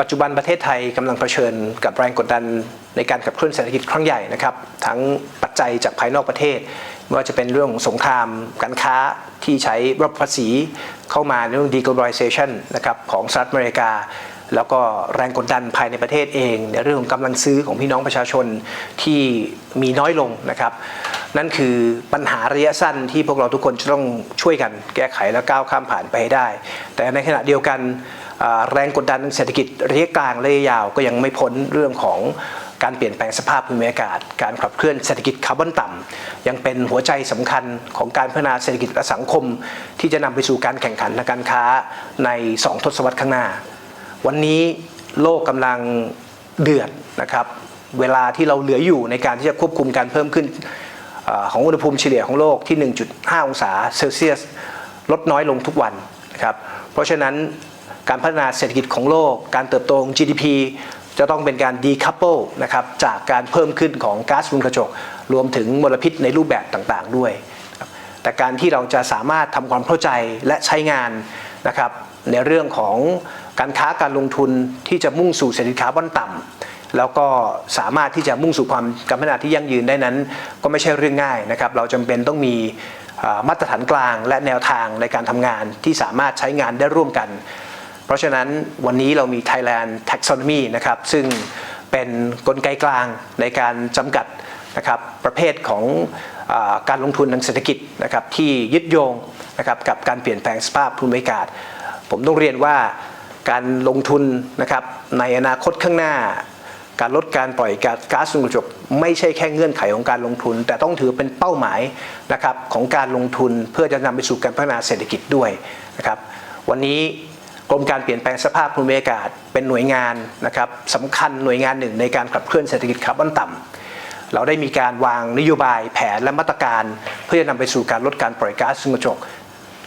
ปัจจุบันประเทศไทยกำลังเผชิญกับแรงกดดันในการขับเคลื่อนเศรษฐกิจครั้งใหญ่นะครับ ทั้งปัจจัยจากภายนอกประเทศไม่ว่าจะเป็นเรื่องของสงคราม การค้าที่ใช้ระบภาษีเข้ามาเรื่อง deglobalization นะครับของสหรัฐอเมริกา แล้วก็แรงกดดันภายในประเทศเอง ในเรื่องของกำลังซื้อของพี่น้องประชาชนที่มีน้อยลงนะครับ นั่นคือปัญหาระยะสั้นที่พวกเราทุกคนจะต้องช่วยกันแก้ไขและก้าวข้ามผ่านไปให้ได้ แต่ในขณะเดียวกัน แรงกดดันทางเศรษฐกิจระยะกลางระยะยาวก็ยังไม่พ้นเรื่องของการเปลี่ยนแปลงสภาพภูมิอากาศ การขับเคลื่อนเศรษฐกิจคาร์บอนต่ำยังเป็นหัวใจสำคัญของการพัฒนาเศรษฐกิจและสังคม ที่จะนำไปสู่การแข่งขันทางการค้าใน 2 ทศวรรษข้างหน้า วันนี้โลกกำลังเดือดนะครับ เวลาที่เราเหลืออยู่ในการที่จะควบคุมการเพิ่มขึ้นอของอุณหภูมิเฉลี่ยของโลกที่ 1.5 องศาเซลเซียส ลดน้อยลงทุกวันนะครับ เพราะฉะนั้น การพัฒนาเศรษฐกิจของโลก การเติบโตของ GDP จะต้องเป็นการ decouple นะครับจากการเพิ่มขึ้นของก๊าซเรือนกระจก รวมถึงมลพิษในรูปแบบต่างๆ ด้วย แต่การที่เราจะสามารถทำความเข้าใจและใช้งานนะครับในเรื่องของการค้าการลงทุนที่จะมุ่งสู่เศรษฐกิจคาร์บอนต่ำแล้วก็สามารถที่จะมุ่งสู่ความการพัฒนาที่ยั่งยืนได้นั้น ก็ไม่ใช่เรื่องง่ายนะครับ เราจำเป็นต้องมีมาตรฐานกลางและแนวทางในการทำงานที่สามารถใช้งานได้ร่วมกัน เพราะฉะนั้นวันนี้เรามี Thailand Taxonomy นะครับซึ่งเป็นกลไกกลางในการจำกัดนะครับประเภทของอการลงทุนทางเศรษฐกิจนะครับที่ยึดโยงนะครับกับการเปลี่ยนแปลงสภาพภูมิอากาศ ผมต้องเรียนว่าการลงทุนนะครับในอนาคตข้างหน้า การลดการปล่อยก๊าซเรือนกระจกไม่ใช่แค่เงื่อนไขของการลงทุน แต่ต้องถือเป็นเป้าหมายนะครับของการลงทุนเพื่อจะนำไปสู่การพัฒนาเศรษฐกิจด้วยนะครับวันนี้ กรมการเปลี่ยนแปลงสภาพภูมิอากาศเป็นหน่วยงานนะครับสำคัญหน่วยงานหนึ่งในการขับเคลื่อนเศรษฐกิจคาร์บอนต่ำเราได้มีการวางนโยบายแผนและมาตรการ เพื่อจะนำไปสู่การลดการปล่อยก๊าซเรือนกระจก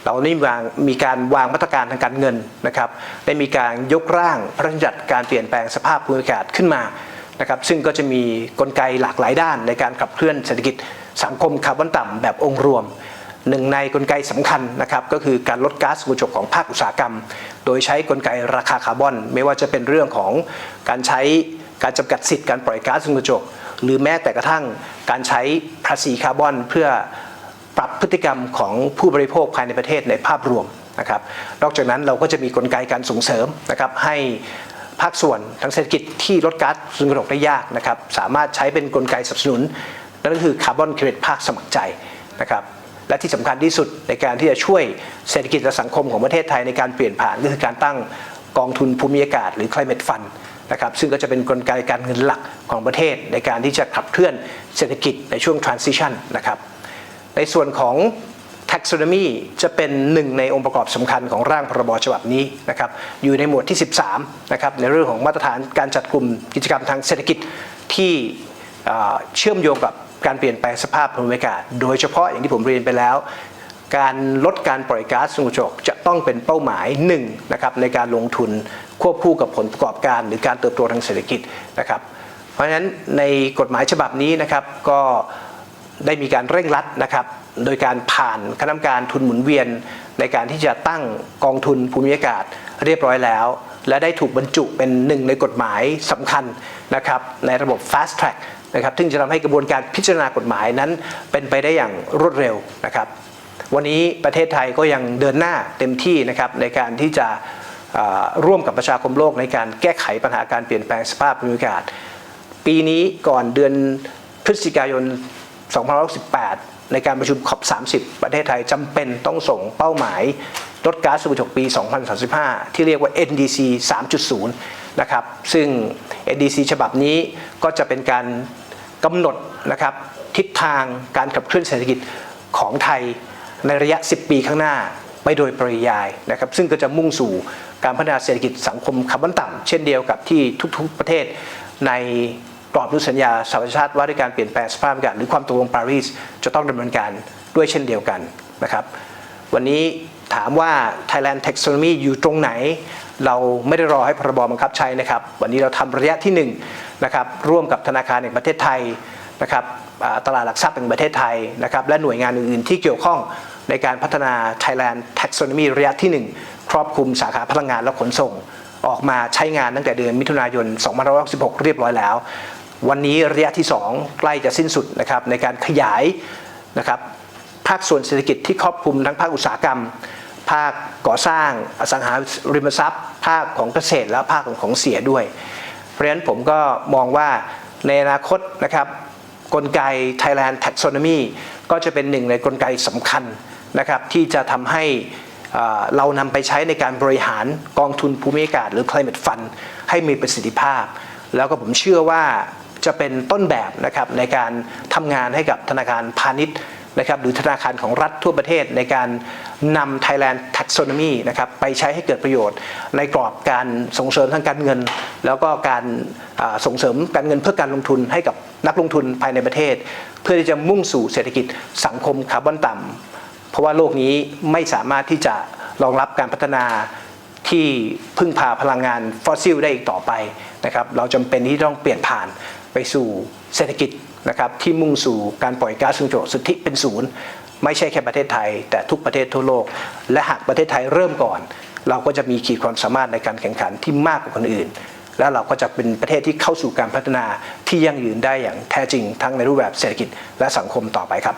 เราได้วางมีการวางมาตรการทางการเงินนะครับได้มีการยกร่างพระราชบัญญัติการเปลี่ยนแปลงสภาพภูมิอากาศขึ้นมานะครับซึ่งก็จะมีกลไกหลากหลายด้านในการขับเคลื่อนเศรษฐกิจสังคมคาร์บอนต่ำแบบองค์รวม หนึ่งในกลไกสำคัญนะครับก็คือการลดก๊าซเรือนกระจกของภาคอุตสาหกรรม โดยใช้กลไกราคาคาร์บอน ไม่ว่าจะเป็นเรื่องของการใช้การจำกัดสิทธิ์การปล่อยก๊าซเรือนกระจก หรือแม้แต่กระทั่งการใช้ภาษีคาร์บอนเพื่อปรับพฤติกรรมของผู้บริโภคภายในประเทศในภาพรวมนะครับ นอกจากนั้นเราก็จะมีกลไกการส่งเสริมนะครับให้ภาคส่วนทางเศรษฐกิจที่ลดก๊าซเรือนกระจกได้ยากนะครับสามารถใช้เป็นกลไกสนับสนุนนั่นก็คือคาร์บอนเครดิตภาคสมัครใจนะครับ และที่สำคัญที่สุดในการที่จะช่วยเศรษฐกิจและสังคมของประเทศไทยในการเปลี่ยนผ่านก็คือการตั้งกองทุนภูมิอากาศหรือ climate fund นะครับซึ่งก็จะเป็นกลไกการเงินหลักของประเทศในการที่จะขับเคลื่อนเศรษฐกิจในช่วง transition นะครับในส่วนของ taxonomy จะเป็นหนึ่งในองค์ประกอบสำคัญของร่างพรบฉบับนี้นะครับอยู่ในหมวดที่ 13นะครับในเรื่องของมาตรฐานการจัดกลุ่มกิจกรรมทางเศรษฐกิจที่เชื่อมโยงกับ การเปลี่ยนแปลงสภาพภูมิอากาศ โดยเฉพาะอย่างที่ผมเรียนไปแล้ว การลดการปล่อยก๊าซเรือนกระจกจะต้องเป็นเป้าหมายหนึ่งนะครับในการลงทุนควบคู่กับผลประกอบการ หรือการเติบโตทางเศรษฐกิจนะครับ เพราะฉะนั้นในกฎหมายฉบับนี้นะครับก็ได้มีการเร่งรัดนะครับ โดยการผ่านคณะกรรมการทุนหมุนเวียน ในการที่จะตั้งกองทุนภูมิอากาศเรียบร้อยแล้ว และได้ถูกบรรจุเป็นหนึ่งในกฎหมายสำคัญนะครับในระบบ fast track นะครับซึ่งจะทำให้กระบวนการพิจารณากฎหมายนั้น เป็นไปได้อย่างรวดเร็วนะครับ วันนี้ประเทศไทยก็ยังเดินหน้าเต็มที่นะครับในการที่จะร่วมกับประชาคมโลกในการแก้ไขปัญหาการเปลี่ยนแปลงสภาพภูมิอากาศ ปีนี้ก่อนเดือนพฤศจิกายน2568ในการประชุมขอบ 30 ประเทศไทยจำเป็นต้องส่งเป้าหมาย ลดก๊าซเรือนกระจกปี 2035 ที่เรียกว่า NDC 3.0 นะครับ ซึ่ง NDC ฉบับนี้ก็จะเป็นการกำหนดนะครับทิศทางการขับเคลื่อนเศรษฐกิจของไทยในระยะ 10 ปีข้างหน้าไปโดยปริยายนะครับ ซึ่งก็จะมุ่งสู่การพัฒนาเศรษฐกิจสังคมคาร์บอนต่ำเช่นเดียวกับที่ทุกๆประเทศในกรอบอนุสัญญาสหประชาชาติว่าด้วยการเปลี่ยนแปลงสภาพอากาศหรือความตกลงปารีสจะต้องดำเนินการด้วยเช่นเดียวกันนะครับ วันนี้ ถามว่า Thailand Taxonomy อยู่ตรงไหน เราไม่ได้รอให้พรบบังคับใช้นะครับ วันนี้เราทำระยะที่1นะครับร่วมกับธนาคารแห่งประเทศไทยนะครับตลาดหลักทรัพย์แห่งประเทศไทยนะครับและหน่วยงานอื่นๆ ที่เกี่ยวข้องในการพัฒนา Thailand Taxonomy ระยะที่ 1 ครอบคลุมสาขาพลังงานและขนส่ง ออกมาใช้งานตั้งแต่เดือนมิถุนายน 2566 เรียบร้อยแล้ว วันนี้ระยะที่ 2 ใกล้จะสิ้นสุดนะครับในการขยายนะครับ ภาคส่วนเศรษฐกิจที่ครอบคลุมทั้งภาคอุตสาหกรรม ภาคก่อสร้างอสังหาริมทรัพย์ ภาคของเกษตรและภาคของของเสียด้วย เพราะฉะนั้นผมก็มองว่าในอนาคตนะครับกลไก Thailand Taxonomy ก็จะเป็นหนึ่งในกลไกสำคัญนะครับที่จะทำให้เรานำไปใช้ในการบริหารกองทุนภูมิอากาศหรือ Climate Fund ให้มีประสิทธิภาพ แล้วก็ผมเชื่อว่าจะเป็นต้นแบบนะครับในการทำงานให้กับธนาคารพาณิชย์ นะครับหรือธนาคารของรัฐทั่วประเทศในการนำ Thailand Taxonomy นะครับไปใช้ให้เกิดประโยชน์ ในกรอบการส่งเสริมทางการเงิน แล้วก็การส่งเสริมการเงินเพื่อการลงทุนให้กับนักลงทุนภายในประเทศ เพื่อที่จะมุ่งสู่เศรษฐกิจสังคมคาร์บอนต่ำเพราะว่าโลกนี้ไม่สามารถที่จะรองรับการพัฒนาที่พึ่งพาพลังงานฟอสซิลได้อีกต่อไปนะครับเราจำเป็นที่ต้องเปลี่ยนผ่านไปสู่เศรษฐกิจ นะครับที่มุ่งสู่การปล่อยก๊าซเรือนกระจกสุทธิเป็นศูนย์ไม่ใช่แค่ประเทศไทย แต่ทุกประเทศทั่วโลก และหากประเทศไทยเริ่มก่อน เราก็จะมีขีดความสามารถในการแข่งขันที่มากกว่าคนอื่น และเราก็จะเป็นประเทศที่เข้าสู่การพัฒนาที่ยั่งยืนได้อย่างแท้จริงทั้งในรูปแบบเศรษฐกิจและสังคมต่อไปครับ